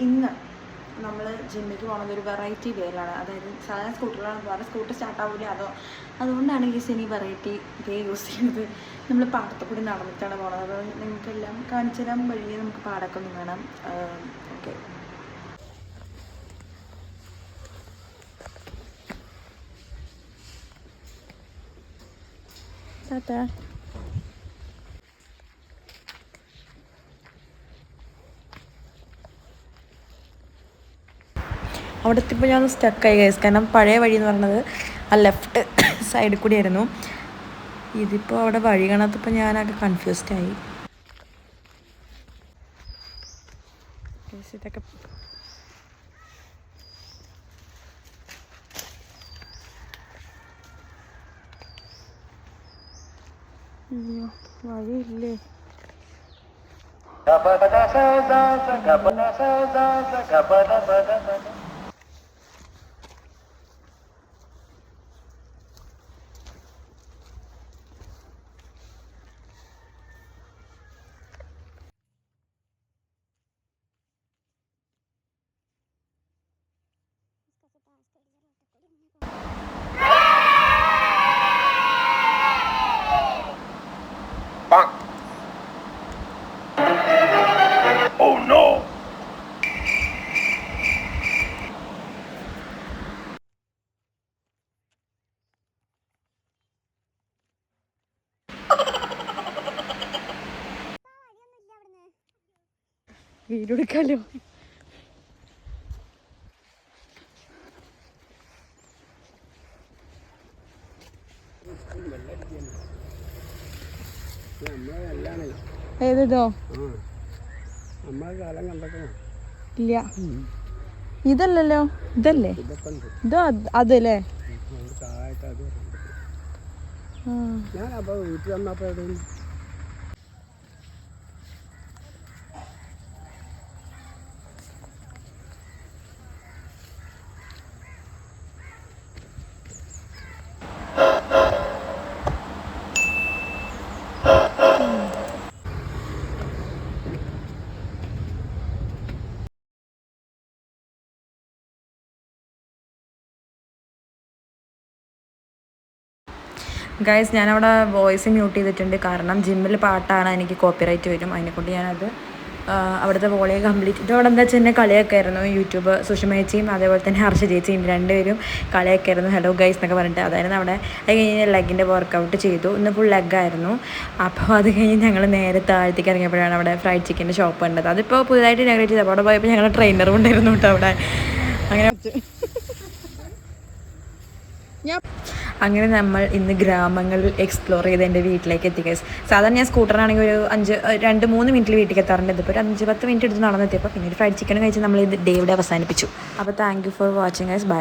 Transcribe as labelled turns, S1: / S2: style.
S1: ഇന്ന് നമ്മൾ ജിമ്മിക്ക് പോകുന്നത് ഒരു വെറൈറ്റി വേയിലാണ് അതായത് സാധാരണ സ്കൂട്ടറിലാണ് വേറെ സ്കൂട്ടർ സ്റ്റാർട്ട് ആവില്ല അതോ അതുകൊണ്ടാണ് ഈ സിനി വെറൈറ്റി വേ യൂസ് ചെയ്യുന്നത്. നമ്മൾ പാടത്ത് കൂടി നടന്നിട്ടാണ് പോകുന്നത് അപ്പോൾ നിങ്ങൾക്കെല്ലാം കാണിച്ചു തരാൻ വഴിയെ നമുക്ക് പാടൊക്കെ ഒന്ന് വേണം ഓക്കെ ടാറ്റാ അവിടെ എത്തിയപ്പോൾ ഞാൻ സ്റ്റക്കായി ഗൈസ് കാരണം പഴയ വഴി എന്ന് പറഞ്ഞത് ആ ലെഫ്റ്റ് സൈഡിൽ കൂടിയായിരുന്നു. ഇതിപ്പോൾ അവിടെ വഴി കാണാത്തപ്പോൾ ഞാനൊക്കെ കൺഫ്യൂസ്ഡ് ആയി. ഇതൊക്കെ വഴിയില്ലേ? കപട എടുക്കാലോ കപട
S2: നമ്മളെ കപട കണ്ടൊക്കെ
S1: ഇല്ല ഇതല്ലല്ലോ ഇതല്ലേ
S2: ഇതൊക്കെ ഉണ്ട്
S1: ഇതോ അത് അതല്ലേ
S2: നമുക്ക് ഇതല്ലേ? ഇതോ അതല്ലേ?
S1: ആ.
S2: ഞാൻ അപ്പോൾ വീട്ടിൽ വന്നപ്പോൾ
S1: ഗൈസ് ഞാനവിടെ വോയിസ് മ്യൂട്ട് ചെയ്തിട്ടുണ്ട്. കാരണം ജിമ്മിൽ പാട്ടാണ് എനിക്ക് കോപ്പിറൈറ്റ് വരും. അതിനെക്കൊണ്ട് ഞാനത് അവിടുത്തെ വോളിയം കംപ്ലീറ്റ് ഇതോടെ എന്താ വെച്ചാൽ എന്നെ കളിയൊക്കെയായിരുന്നു യൂട്യൂബ് സുഷമ ചേച്ചിയും അതേപോലെ തന്നെ ഹർഷ ചേച്ചിയും രണ്ടുപേരും കളിയൊക്കെയായിരുന്നു ഹലോ ഗൈസ് എന്നൊക്കെ പറഞ്ഞിട്ട്. അതായിരുന്നു അവിടെ അത് കഴിഞ്ഞ് ലെഗിന്റെ വർക്കൗട്ട് ചെയ്തു. ഇന്ന് ഫുൾ ലെഗായിരുന്നു അപ്പോൾ അത് കഴിഞ്ഞ് ഞങ്ങൾ നേരെ താഴത്തേക്ക് ഇറങ്ങിയപ്പോഴാണ് അവിടെ ഫ്രൈഡ് ചിക്കന്റെ ഷോപ്പ് കണ്ടത്. അതിപ്പോൾ പുതുതായിട്ട് ഇനാഗ്രേറ്റ് ചെയ്തത്. അവിടെ പോയപ്പോൾ ഞങ്ങൾ ട്രെയിനറും ഉണ്ടായിരുന്നു കേട്ടോ അവിടെ. അങ്ങനെ. അങ്ങനെ നമ്മൾ ഇന്ന് ഗ്രാമങ്ങളിൽ എക്സ്പ്ലോർ ചെയ്ത് എന്റെ വീട്ടിലേക്ക് എത്തി ഗൈസ് സാധാരണ ഞാൻ സ്കൂട്ടറാണെങ്കിൽ ഒരു അഞ്ച് രണ്ട് മൂന്ന് മിനിറ്റിൽ വീട്ടിലേക്ക് എത്താറുണ്ട്. ഇതിപ്പോൾ ഒരു അഞ്ച് പത്ത് മിനിറ്റ് എടുത്ത് നടന്നെത്തിയപ്പോൾ പിന്നെ ഒരു ഫ്രൈഡ് ചിക്കൻ കഴിച്ച് നമ്മൾ ഇത് ഡേ ഇവിടെ അവസാനിപ്പിച്ചു. അപ്പോൾ thank you for watching guys bye